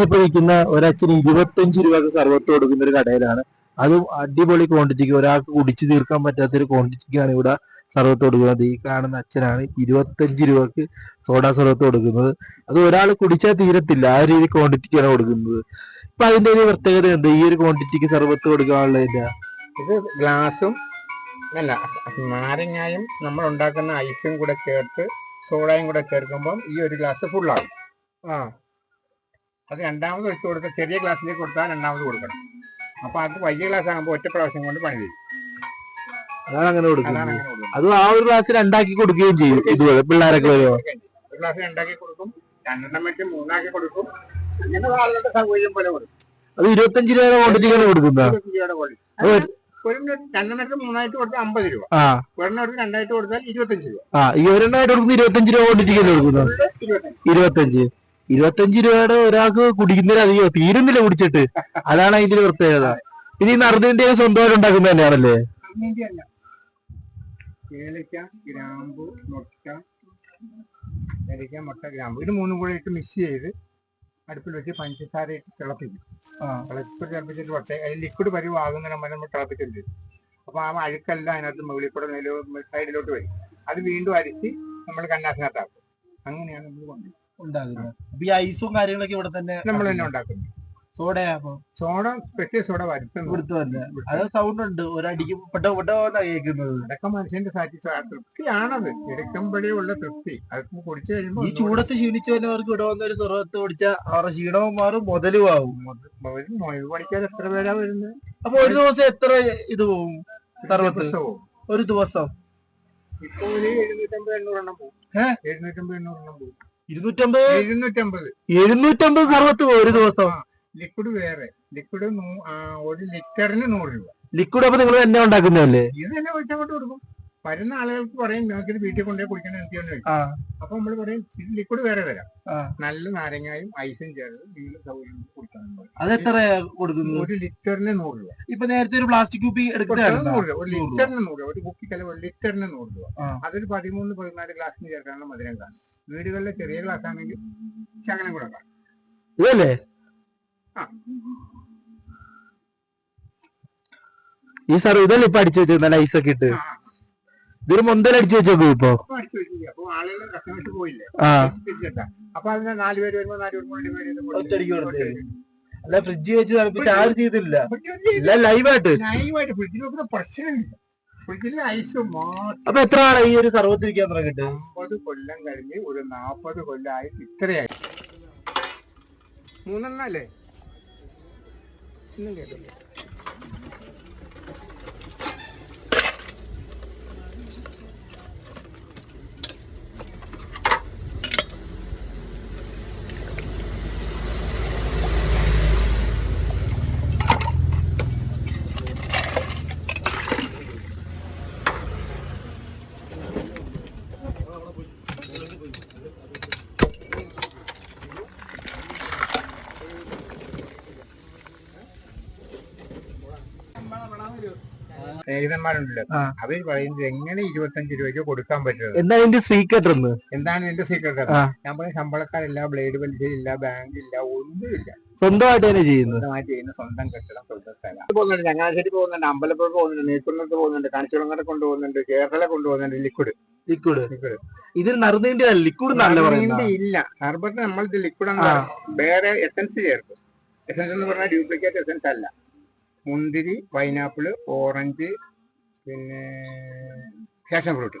ഞാനിപ്പോ നിൽക്കുന്ന ഒരച്ഛന് ഇരുപത്തഞ്ച് രൂപക്ക് കറുവത്ത് കൊടുക്കുന്ന ഒരു കടയിലാണ്. അതും അടിപൊളി ക്വാണ്ടിറ്റിക്ക് ഒരാൾക്ക് കുടിച്ചു തീർക്കാൻ പറ്റാത്ത ഒരു ക്വാണ്ടിറ്റിക്കാണ് ഇവിടെ സർവത്ത് കൊടുക്കുന്നത്. ഈ കാണുന്ന അച്ഛനാണ് ഇരുപത്തഞ്ച് രൂപക്ക് സോഡ സർവത്ത് കൊടുക്കുന്നത്. അത് ഒരാൾ കുടിച്ചാൽ തീരത്തില്ല. ആ രീതി ക്വാണ്ടിറ്റിക്കാണ് കൊടുക്കുന്നത്. ഇപ്പൊ അതിന്റെ ഒരു പ്രത്യേകത എന്ത്? ഈ ഒരു ക്വാണ്ടിറ്റിക്ക് സർവത്ത് കൊടുക്കാനുള്ള ഇത്. ഗ്ലാസും അല്ല നാരങ്ങായും നമ്മൾ ഉണ്ടാക്കുന്ന ഐസും കൂടെ ചേർത്ത് സോഡയും കൂടെ ചേർക്കുമ്പോൾ ഈ ഒരു ഗ്ലാസ് ഫുള്ളാകും ആ. അത് രണ്ടാമത് വെച്ച് കൊടുത്ത ചെറിയ ഗ്ലാസ്സിലേക്ക് കൊടുത്താൽ രണ്ടാമത് കൊടുക്കണം. അപ്പൊ അത് വലിയ ഗ്ലാസ് ആകുമ്പോൾ ഒറ്റ പ്രാവശ്യം കൊണ്ട് പണി ചെയ്യും. അതാണ് അങ്ങനെ കൊടുക്കുന്നത്. അങ്ങനെ ആ ഒരു ഗ്ലാസ് രണ്ടാക്കി കൊടുക്കുകയും ചെയ്യും. ഇതുപോലെ പിള്ളേരൊക്കെ വരുമോ ഒരു ഗ്ലാസ് രണ്ടാക്കി കൊടുക്കും. രണ്ടെണ്ണം വെച്ച് മൂന്നാക്കി കൊടുക്കും. അങ്ങനെ ആളുകളുടെ സൗകര്യം പോലെ കൊടുക്കും. അത് ഇരുപത്തഞ്ച് രൂപയുടെ ക്വാണ്ടിറ്റിക്കാണ് കൊടുക്കുന്നത്? അത് ഒരു രണ്ടെണ്ണത്തിന് മൂന്നായിട്ട് കൊടുത്താൽ അമ്പത് രൂപ. ആ. ഒരെണ്ണം രണ്ടായിട്ട് കൊടുത്താൽ ഇരുപത്തഞ്ച് രൂപ. ആ ഈ ഒരെണ്ണമായിട്ട് കൊടുക്കുന്നത് ഇരുപത്തഞ്ച് രൂപ ക്വാണ്ടിറ്റിക്കല്ലേ കൊടുക്കുന്നത്? ഇരുപത്തഞ്ച്. ഇരുപത്തഞ്ച് രൂപയുടെ ഒരാൾക്ക് കുടിക്കുന്നതിന് അധികം തീരുന്നില്ല കുടിച്ചിട്ട്. അതാണ് അതിന്റെ പ്രത്യേകത. ഇനി നറുതിന്റെ സ്വന്തമായിട്ട് ഉണ്ടാക്കുന്നത് തന്നെയാണല്ലേ? ഏലക്ക ഗ്രാമ്പു മുട്ട ഏലക്ക മുട്ട ഗ്രാമ്പു. ഇത് മൂന്നും കൂടെ ഇട്ട് മിക്സ് ചെയ്ത് അടുപ്പിൽ വെച്ച് പഞ്ചസാര ഇട്ട് തിളപ്പിക്കും. തിളപ്പിച്ച് തിളപ്പിച്ചിട്ട് വട്ടെ അതിൽ ലിക്വിഡ് പരിവാകുന്ന നമ്മൾ നമ്മൾ തിളപ്പിച്ചിട്ട് അപ്പൊ ആ അഴുക്കെല്ലാം അതിനകത്ത് മുകളിൽ കൂടെ സൈഡിലോട്ട് വരും. അത് വീണ്ടും അരിച്ച് നമ്മൾ കന്നാസിനകത്താക്കും അങ്ങനെയാണ് നമ്മൾ കൊണ്ടുപോകുന്നത് ഉണ്ടാകുന്നത്. അപ്പൊ ഈ ഐസും കാര്യങ്ങളൊക്കെ ഇവിടെ തന്നെ നമ്മൾ തന്നെ ഉണ്ടാക്കുന്നത് സോഡയാകുമ്പോ സോഡ സ്പെഷ്യൽ സോഡ വരുത്തുന്നു. അത് സൗണ്ട് ഉണ്ട് ഒരടിക്ക് പെട്ട കേൾക്കുന്നത്. അതൊക്കെ മനുഷ്യന്റെ സാറ്റിസ്ഫാ തൃപ്തിയാണത്. എടുക്കുമ്പോഴേ ഉള്ള തൃപ്തി. അതൊക്കെ കുടിച്ചു കഴിയുമ്പോൾ ഈ ചൂടത്ത് ക്ഷീണിച്ചു വരുന്നവർക്ക് ഇവിടെ വന്ന ഒരു സ്വർഗത്ത് കുടിച്ചാൽ അവരുടെ ക്ഷീണവും മാറും മുതലും ആവും. മൊഴി പണിക്കാർ എത്ര പേരാ വരുന്നത്? അപ്പൊ ഒരു ദിവസം എത്ര ഇത് പോവും? സർവത്ത് ഒരു ദിവസം. ഇപ്പൊ ഒരു എഴുന്നൂറ്റമ്പത് എണ്ണൂറെണ്ണം പോകും? എഴുന്നൂറ്റമ്പത് എണ്ണൂറെണ്ണം പോകും ഇരുന്നൂറ്റമ്പത്? എഴുന്നൂറ്റമ്പത് എഴുന്നൂറ്റമ്പത് സർവത്ത് ഒരു ദിവസം. ലിക്വിഡ് വേറെ. ലിക്വിഡ് ഒരു ലിറ്ററിന് നൂറ് രൂപ. ലിക്വിഡ് അപ്പൊ നിങ്ങൾ തന്നെ ഉണ്ടാക്കുന്നതല്ലേ? ഇത് തന്നെ വീട്ടിലോട്ട് കൊടുക്കും. വരുന്ന ആളുകൾക്ക് പറയും നിങ്ങൾക്ക് ഇത് വീട്ടിൽ കൊണ്ടുപോയി കുടിക്കണം ചോദിക്കും. ആ. അപ്പൊ നമ്മൾ പറയും ലിക്വിഡ് വേറെ തരാം. നല്ല നാരങ്ങായും ഐസും ചേർത്ത് നിങ്ങൾ സൗകര്യം കുടിക്കാൻ പറയും. അതെത്ര കൊടുക്കുന്നത് ഒരു ലിറ്ററിന് നൂറ് രൂപ. ഇപ്പൊ നേരത്തെ ഒരു പ്ലാസ്റ്റിക് കുപ്പി എടുക്കുന്നതാണ് നൂറ് രൂപ ഒരു. ലിറ്ററിന് നൂറ് രൂപ ഒരു കുപ്പിക്കല്ല ഒരു ലിറ്ററിന് നൂറ് രൂപ. അതൊരു പതിമൂന്ന് പതിനാല് ഗ്ലാസ്സിന് ചേർക്കാനുള്ള മധുരം കാണും. വീടുകളിലെ ചെറിയ ഗ്ലാസ് ആണെങ്കിൽ ശകലം കൂടെ കാണും. ഇതല്ലേ? ആ. ഈ സാർ ഇതല്ലേ ഇപ്പൊ അടിച്ചു വെച്ചേക്കുന്ന ഐസൊക്കെ ഇട്ട്? ഇതൊരു മുന്തലടിച്ചു വെച്ചേക്കും ഇപ്പൊ. ആ. അപ്പൊ അതിന് നാല് പേര് വരുമ്പോ നാല് പേര് രണ്ട് പേര് ഇത് കൊടുത്ത് ഒറ്റയടിക്ക് അല്ല ഫ്രിഡ്ജ് വെച്ച് തണുപ്പിച്ച് ആരും ചെയ്തില്ല ഫ്രിഡ്ജിൽ വെച്ച് എല്ലാം ലൈവായിട്ട്. ന്യായമായിട്ട് ഫ്രിഡ്ജിൽ നോക്കുന്ന പ്രശ്നമില്ല. ഫ്രിഡ്ജിൽ ഐസ് മാത്രം. അപ്പൊ എത്ര ആളാ ഈ ഒരു സർവത്തിരിക്കാൻ പറഞ്ഞിട്ട് അമ്പത് കൊല്ലം കഴിഞ്ഞ് ഒരു നാപ്പത് കൊല്ലമായി ഇത്രയായി. മൂന്നെണ്ണല്ലേ? ഒന്നും കേട്ടില്ല സ്നേഹിതന്മാരുണ്ടല്ലോ. അവർ പറയുന്നത് എങ്ങനെ ഇരുപത്തഞ്ച് രൂപയ്ക്ക് കൊടുക്കാൻ പറ്റുന്നത്? എന്താണ് എന്റെ സീക്രട്ട് എന്ന്? എന്താണ് എന്റെ സീക്രട്ട് ഞാൻ പറയും ശമ്പളക്കാരില്ല ബ്ലേഡ് പലിശയില്ല ബാങ്ക് ഇല്ല ഒന്നുമില്ല. സ്വന്തമായിട്ട് തന്നെ ചെയ്യുന്നു ചെയ്യുന്ന സ്വന്തം കെട്ടിടം സ്വന്തം സ്ഥലം. പോകുന്നുണ്ട് ചങ്ങനാശ്ശേരി പോകുന്നുണ്ട് അമ്പലപ്പുഴ പോകുന്നുണ്ട് നീക്കുന്നത്ത് പോകുന്നുണ്ട് കാണിച്ചുളങ്ങര കൊണ്ടുപോകുന്നുണ്ട് കേരള കൊണ്ടുപോകുന്നുണ്ട് ലിക്വിഡ് ലിക്വിഡ് ലിക്വിഡ് ഇതിൽ നറുതിന്റെ ലിക്വിഡ് ഇല്ല. സർബത്ത് നമ്മൾ ലിക്വിഡ്. വേറെ എസൻസ് ചേർക്കും. എസൻസ് എന്ന് പറഞ്ഞാൽ ഡ്യൂപ്ലിക്കേറ്റ് എസൻസ് അല്ല. മുന്തിരി പൈനാപ്പിൾ ഓറഞ്ച് പിന്നെ ഫാഷൻ ഫ്രൂട്ട്.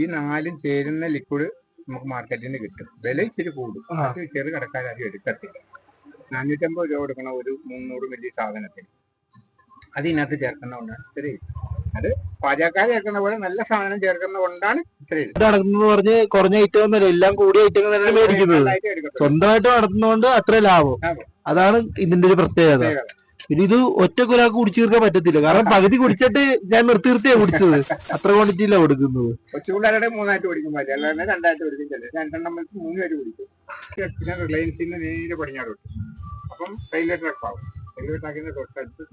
ഈ നാലും ചേരുന്ന ലിക്വിഡ് നമുക്ക് മാർക്കറ്റിൽ നിന്ന് കിട്ടും. വില ഇച്ചിരി കൂടും. ചെറു കടക്കാരും എടുക്കത്തില്ല. നാനൂറ്റമ്പത് രൂപ കൊടുക്കണം ഒരു മുന്നൂറ് മില്ലി സാധനത്തിന്. അത് ഇതിനകത്ത് ചേർക്കുന്നതുകൊണ്ടാണ് ഇത്രയും അത് പാചകക്കാർ ചേർക്കുന്ന പോലെ നല്ല സാധനം ചേർക്കുന്ന കൊണ്ടാണ് ഇത്രയും നടക്കുന്നത് പറഞ്ഞ് കുറഞ്ഞ ഐറ്റം ഒന്നല്ല എല്ലാം കൂടിയ ഐറ്റങ്ങൾ തന്നെ മേടിക്കുന്നത്. സ്വന്തമായിട്ട് നടത്തുന്നതുകൊണ്ട് അത്ര ലാഭം. അതാണ് ഇതിന്റെ ഒരു പ്രത്യേകത. പിന്നെ ഇത് ഒറ്റ ഒരാൾക്ക് കുടിച്ചു തീർക്കാൻ പറ്റത്തില്ല. കാരണം പകുതി കുടിച്ചിട്ട് ഞാൻ നിർത്തി നിർത്തിയാണ് കുടിച്ചത്. അത്ര ക്വാണ്ടിറ്റിയിലാണ് കൊടുക്കുന്നത്. മൂന്നായിട്ട് രണ്ടെണ്ണം മൂന്ന് നേരെ അപ്പം റെയിൽവേ ട്രാക്ക് ആവും. റെയിൽവേ ട്രാക്കിന്റെ തൊട്ടടുത്ത്